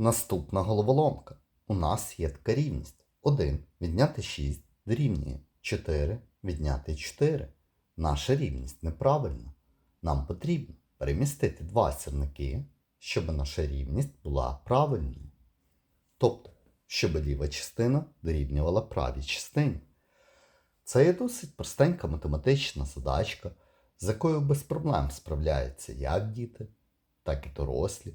Наступна головоломка. У нас є така рівність. 1 відняти 6 дорівнює 4 відняти 4. Наша рівність неправильна. Нам потрібно перемістити два сірники, щоб наша рівність була правильною. Тобто, щоб ліва частина дорівнювала правій частині. Це є досить простенька математична задачка, з якою без проблем справляються як діти, так і дорослі.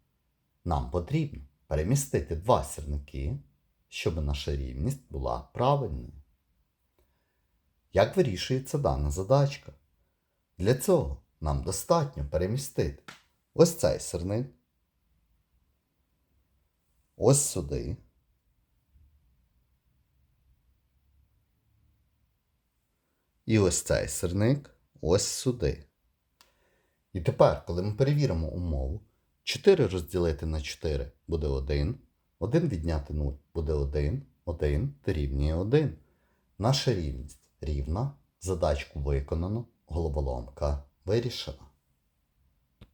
Нам потрібно перемістити два сірники, щоб наша рівність була правильною. Як вирішується дана задачка? Для цього нам достатньо перемістити ось цей сирник, ось сюди. І ось цей сирник ось сюди. І тепер, коли ми перевіримо умову, 4 розділити на 4 буде 1, 1 відняти 0 буде 1, 1 дорівнює 1. Наша рівність рівна, задачку виконано, головоломка вирішена.